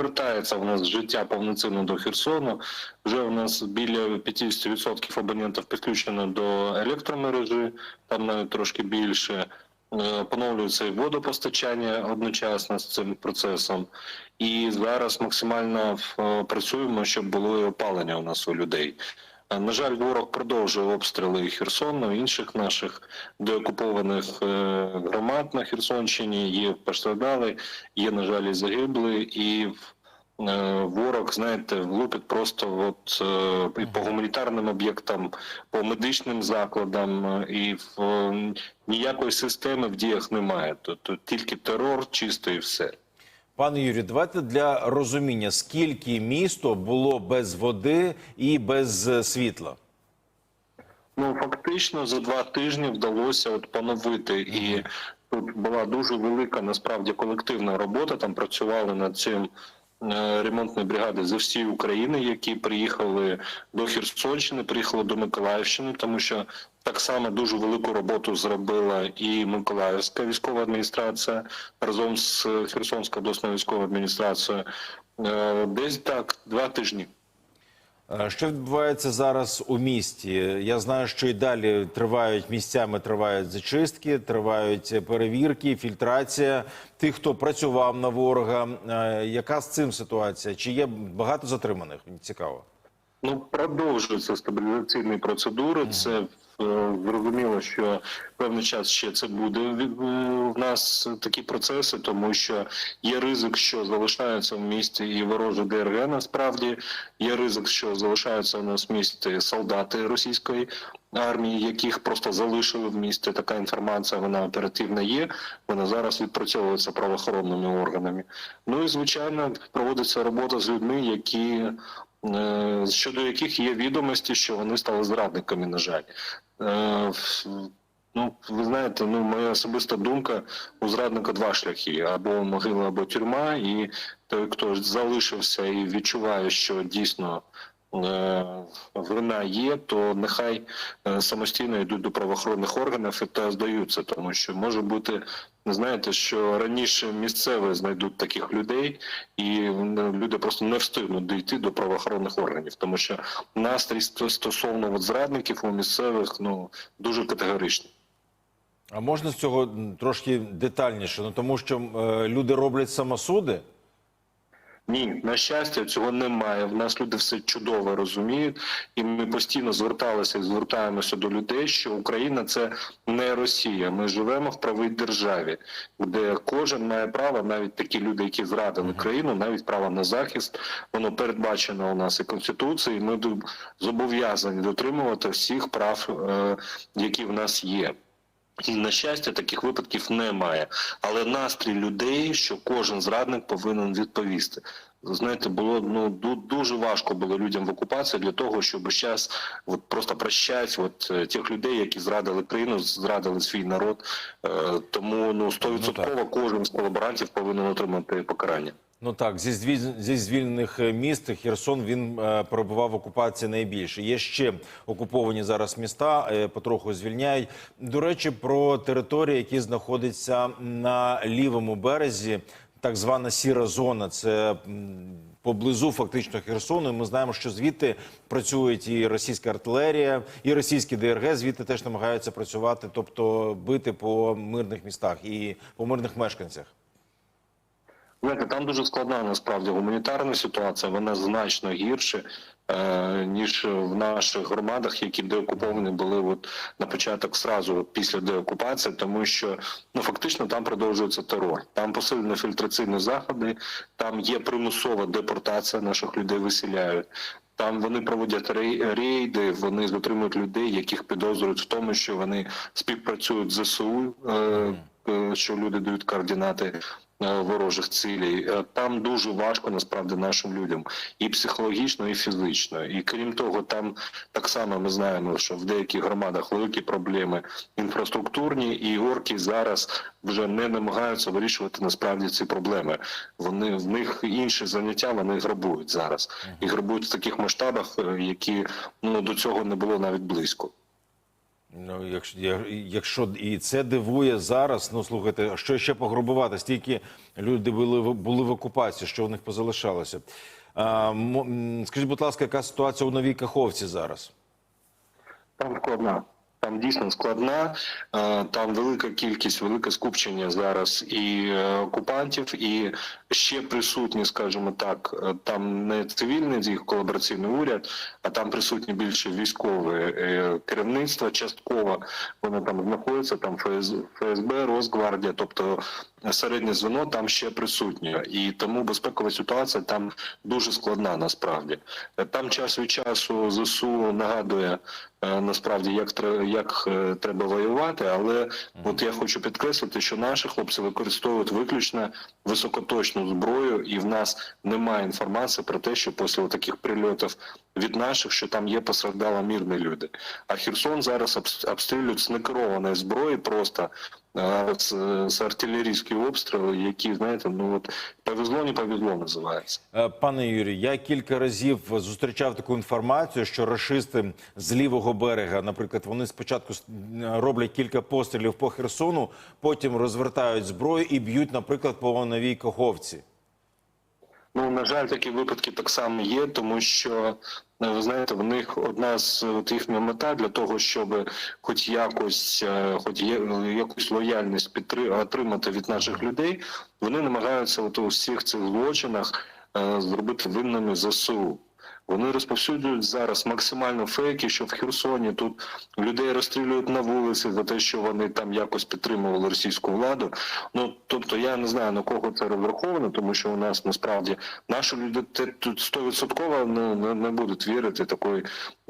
повертається в нас життя повноцінно до Херсону. Вже у нас біля 50% абонентів підключено до електромережі, там навіть трошки більше. Е, Поновлюється і водопостачання одночасно з цим процесом. І зараз максимально е, працюємо, щоб було і опалення у нас у людей. Е, На жаль, ворог продовжує обстріли Херсону, інших наших деокупованих е, громад на Херсонщині. Є постраждали, є, на жаль, загибли, і е, ворог, знаєте, влупить просто от, і по гуманітарним об'єктам, по медичним закладам, і в, ніякої системи в діях немає. Тобто тільки терор, чисто і все. Пане Юрію, давайте для розуміння, скільки місто було без води і без е, світла. Ну фактично за два тижні вдалося от поновити, і тут була дуже велика насправді колективна робота. Там працювали над цим е, ремонтні бригади з всієї України, які приїхали до Херсонщини, приїхали до Миколаївщини, тому що так само дуже велику роботу зробила і Миколаївська військова адміністрація разом з Херсонською обласною військовою адміністрацією. Е, Десь так два тижні. Е, Що відбувається зараз у місті? Я знаю, що і далі тривають місцями, тривають зачистки, тривають перевірки, фільтрація тих, хто працював на ворога. Е, Яка з цим ситуація? Чи є багато затриманих? Цікаво. Ну, продовжуються стабілізаційні процедури. Це е, зрозуміло, що певний час ще це буде від- е, в нас такі процеси, тому що є ризик, що залишаються в місті і ворожі ДРГ. Насправді є ризик, що залишаються у нас в місті солдати російської армії, яких просто залишили в місті. Така інформація вона оперативна є. Вона зараз відпрацьовується правоохоронними органами. Ну і звичайно проводиться робота з людьми, які щодо яких є відомості, що вони стали зрадниками, на жаль. Е, Ну, ви знаєте, ну моя особиста думка у зрадника два шляхи: або могила, або тюрма. І той, хто залишився і відчуває, що дійсно е, вина є, то нехай е, самостійно йдуть до правоохоронних органів і та здаються, тому що може бути, знаєте, що раніше місцеві знайдуть таких людей, і люди просто не встигнуть дійти до правоохоронних органів, тому що настрій стосовно от зрадників у місцевих ну дуже категоричний. А можна з цього трошки детальніше? Ну тому що е, люди роблять самосуди. Ні, на щастя, цього немає. В нас люди все чудово розуміють, і ми постійно зверталися і звертаємося до людей, що Україна це не Росія. Ми живемо в правій державі, де кожен має право, навіть такі люди, які зрадили країну, навіть право на захист. Воно передбачено у нас і конституцією. Ми зобов'язані дотримувати всіх прав, е, які в нас є. І на щастя, таких випадків немає. Але настрій людей, що кожен зрадник повинен відповісти. Знаєте, було ну дуже важко було людям в окупації для того, щоб зараз от просто прощати от е, тих людей, які зрадили країну, зрадили свій народ. Е, тому ну стовідсотково кожен з колаборантів повинен отримати покарання. Ну так, зі зі звільнених е, міст Херсон він е, перебував окупації найбільше. Є ще окуповані зараз міста, е, потроху звільняють. До речі, про території, які знаходяться на лівому березі, так звана сіра зона. Це поблизу фактично Херсону. Ми знаємо, що звідти працюють і російська артилерія, і російські ДРГ звідти теж намагаються працювати, тобто бити по мирних містах і по мирних мешканцях. Знаєте, там дуже складна насправді гуманітарна ситуація. Вона значно гірше е, ніж в наших громадах, які деокуповані були от на початок сразу після деокупації, тому що ну фактично там продовжується терор. Там посилені фільтраційні заходи, там є примусова депортація наших людей виселяють. Там вони проводять рейди, вони затримують людей, яких підозрюють в тому, що вони співпрацюють з ЗСУ, е, е, що люди дають координати ворожих цілей. Е, Там дуже важко насправді нашим людям і психологічно, і фізично. І крім того, там так само ми знаємо, що в деяких громадах великі проблеми інфраструктурні, і орки зараз вже не намагаються вирішувати насправді ці проблеми. Вони в них інші заняття, вони грабують зараз і грабують в таких масштабах, е, які ну до цього не було навіть близько. Ну, якщо, і це дивує зараз, ну слухайте, що ще пограбувати? Стільки люди були, були в окупації, що в них позалишалося. А, скажіть, будь ласка, яка ситуація у новій Каховці зараз? Там складна. Там дійсно складна. Е, Там велика кількість, велике скупчення зараз і е, окупантів, і ще присутні, скажімо так, е, там не цивільний їх колабораційний уряд, а там присутні більше військове керівництво. Частково вони там знаходяться. Там ФС, ФСБ, Росгвардія, тобто середнє звено там ще присутнє, і тому безпекова ситуація там дуже складна насправді. Там час від часу ЗСУ нагадує насправді, як як е, треба воювати. Але от я хочу підкреслити, що наші хлопці використовують виключно високоточну зброю, і в нас немає інформації про те, що після таких прильотів від наших, що там є постраждали мирні люди. А Херсон зараз обстрілюють з некерованої зброї просто. е, З, з артилерійської обстріли, які знаєте, ну от повезло, не повезло, називається. Е, Пане Юрій, я кілька разів зустрічав таку інформацію, що рашисти з лівого берега, наприклад, вони спочатку роблять кілька пострілів по Херсону, потім розвертають зброю і б'ють, наприклад, по новій Каховці. Ну на жаль, такі випадки так само є, тому що е, ви знаєте, в них одна з от їхня мета для того, щоб хоч якось, е, хоч є якусь лояльність підтри- отримати від наших людей, вони намагаються от у всіх цих злочинах е, зробити винними ЗСУ. Вони розповсюджують зараз максимально фейки, що в Херсоні тут людей розстрілюють на вулиці за те, що вони там якось підтримували російську владу. Ну тобто я не знаю на кого це розраховано, тому що у нас насправді наші люди тут стовідсотково ну, не, не будуть вірити такої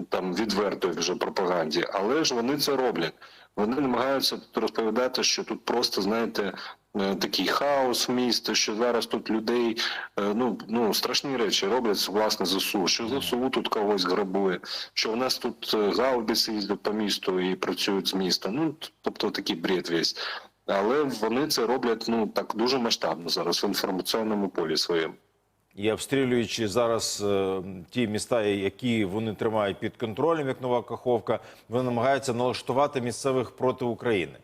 там відвертої вже пропаганді, але ж вони це роблять. Вони намагаються розповідати, що тут просто знаєте. Е, Такий хаос в місті, що зараз тут людей е, ну ну страшні речі роблять власне ЗСУ. Що ЗСУ тут когось грабує, що у нас тут е, гаубиці їздять по місту і працюють з міста. Ну тобто такий бред весь. Але вони це роблять ну так дуже масштабно зараз в інформаційному полі своєму. І обстрілюючи зараз е, ті міста, які вони тримають під контролем, як Нова Каховка, вони намагаються налаштувати місцевих проти України.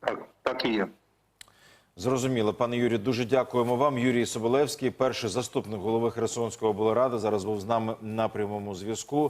Так, так і є. Зрозуміло, пане Юрію, дуже дякуємо вам. Юрій Соболевський, перший заступник голови Херсонської облради, зараз був з нами на прямому зв'язку.